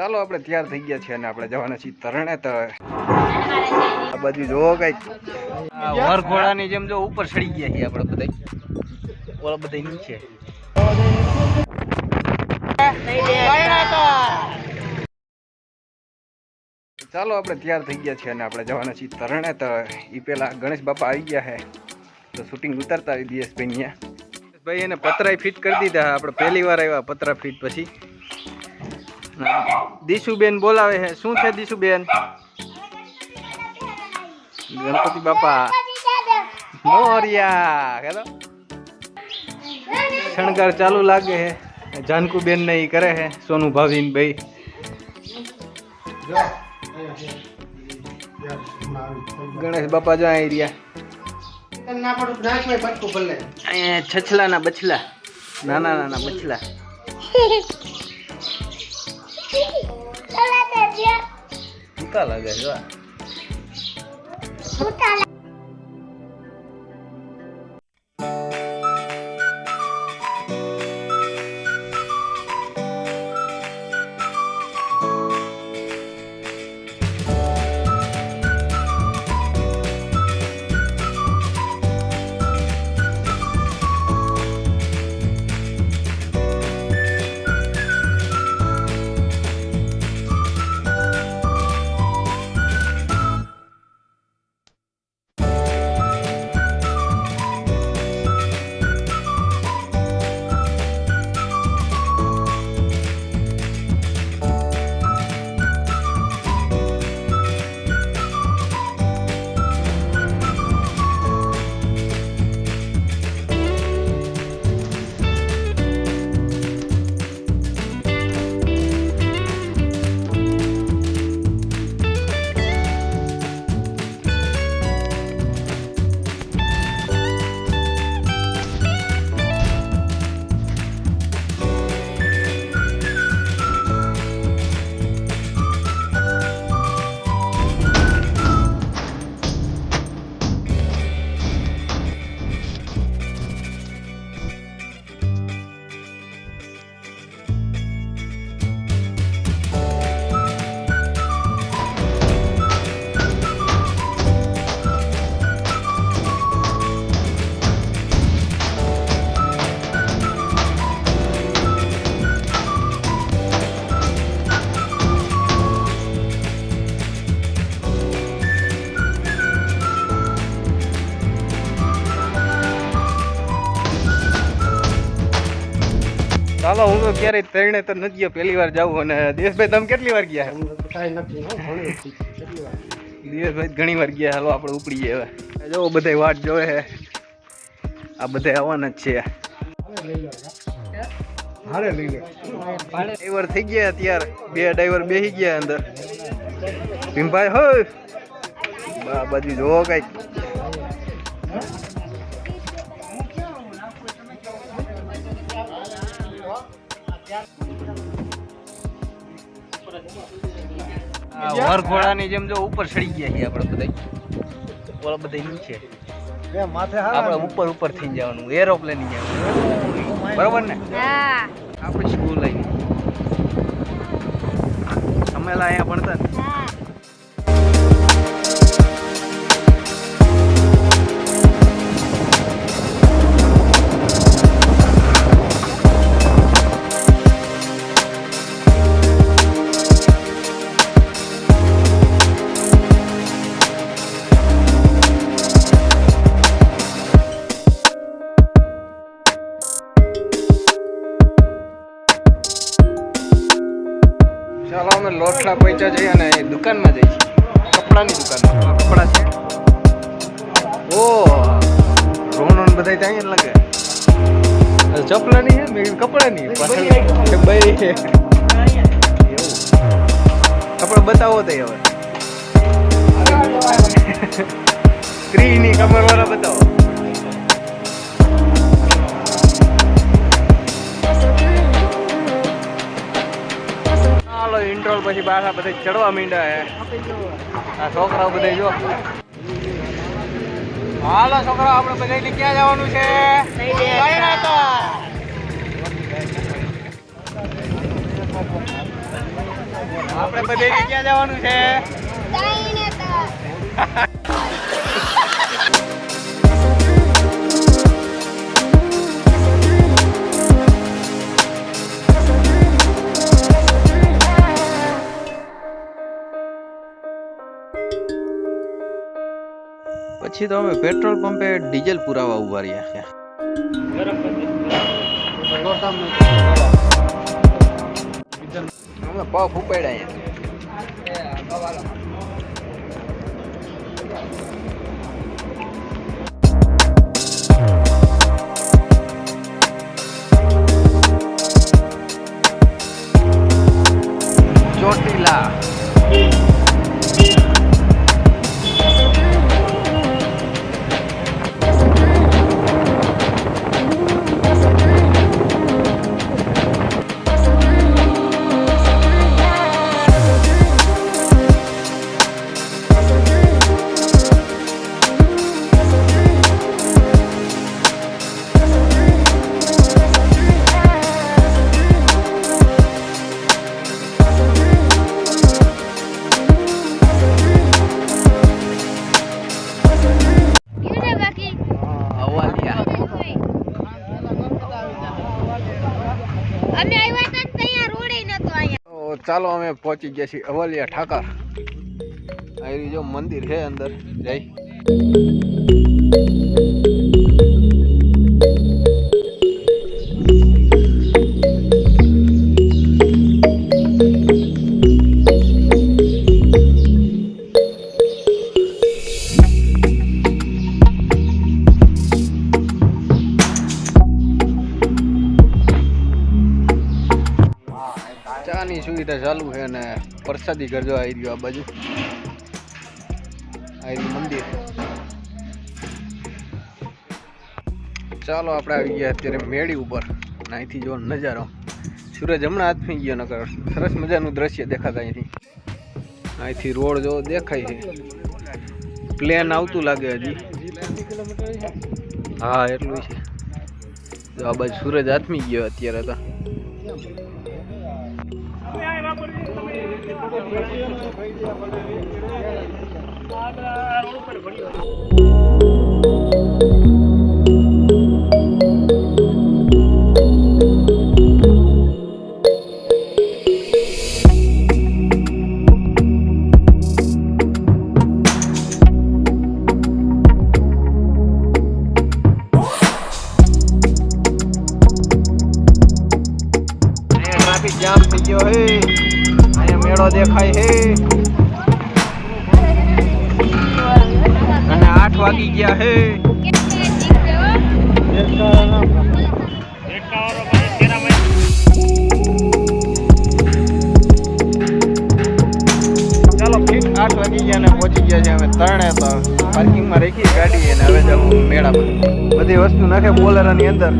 ચાલો આપણે તૈયાર થઈ ગયા છીએ અને આપણે જવાના છીએ તરણેતર આ બાજુ જોવો કંઈક. વરઘોડાની જેમ જો ઉપર ચડી ગયા છીએ આપણે બધા ઓલા બધા નીચે. ચાલો આપણે તૈયાર થઈ ગયા છીએ અને આપણે જવાના છીએ તરણે તરણેતર એ પેલા ગણેશ બાપા આવી ગયા છે તો શૂટિંગ ઉતારતા આવી દિયેશભાઈ અહીંયા. ભાઈ એને પતરાય ફિટ કરી દીધા આપણે પહેલી વાર આવ્યા પતરા ફિટ પછી. દીશુબેન બોલાવે છે. શું છે દીશુબેન? ગણપતિ બાપા. મોરિયા હેલો. શણગાર ચાલુ લાગે છે. જાનકુબેન ને ઈ કરે છે. સોનુ ભાવિન ભાઈ ગણેશ બાપા જો અહીં રહ્યા. અહીંયા છછલાના બછલા. નાના નાના બછલા. ભૂકા લાગે છે વાહ. ચાલો હું તો ક્યારેય ત્રણે તો નથી ગયો. પહેલી વાર જાઉં અને દેશભાઈ તમે કેટલી વાર ગયા? દેશભાઈ ઘણી વાર ગયા. હાલો આપણે ઉપડી ગયા હવે. જો બધા વાટ જોવે છે. આ બધા આવવાના જ છે. ડ્રાઈવર થઈ ગયા અત્યારે. બે ડ્રાઈવર બેસી ગયા અંદર. ભીમભાઈ હો. આ બાજુ જોવો કંઈક. વરઘોડાની જેમ જો ઉપર ચડી ગયા છીએ આપણે બધા ઓલા બધા નીચે. આપણે ઉપર ઉપર થઈ જવાનું. એરોપ્લેન જવાનું બરોબર ને? આપણે સ્કૂલ આવી અમે અહીંયા ભણતા ચાલો અમે લોટલા પૈસા જઈએ અને દુકાનમાં જઈએ કપડાની દુકાનમાં. કપડા છે. ઓ રોનો ને બધા ત્યાં જ લાગે. ચપલાની છે મેં કપડાની. પાછળ ભાઈ છે કપડા બતાવો તો હવે. સ્ત્રીની કમર વાળા બતાવો. ઇન્ટ્રોલ પછી પાછા બધા ચડવા માંડ્યા હે. આ છોકરાઓ બધા જો. હાલો છોકરાઓ, આપણે બધા ક્યાં જવાનું છે? આપણે બધે ક્યાં જવાનું છે? પછી તો અમે પેટ્રોલ પંપે ડીઝલ પુરાવા ઊભા રહ્યા અમે પફ ઉપાડ્યા ચાલો અમે પહોંચી ગયા છીએ અવલિયા ઠાકર આ જો મંદિર છે અંદર. જય. ચાની સુવિધા ચાલુ છે અને પ્રસાદી કરજો આવી રહ્યો આ બાજુ. આવી મંદિર. ચાલો આપણે આવી ગયા અત્યારે મેળી ઉપર. અહીંથી જો નજારો. સૂરજ હમણાં હાથમી ગયો નકર. સરસ મજાનું દ્રશ્ય દેખાતા અહીંથી. અહીંથી રોડ જો દેખાય છે. પ્લેન આવતું લાગે હજી. હા, એટલું છે. જો આ બાજુ સૂરજ હાથમી ગયો અત્યારે તો. ટ્રાફિક જામ થઈ ગયો હે મેળો દેખાય હે. અને આઠ વાગી ગયા હે. ચાલો આઠ વાગી ગયા ને પહોંચી ગયા છે અમે ત્રણે તો. પાર્કિંગમાં રાખી ગાડી અને હવે જવું મેળામાં. બધી વસ્તુ નાખે બોલેરાની અંદર.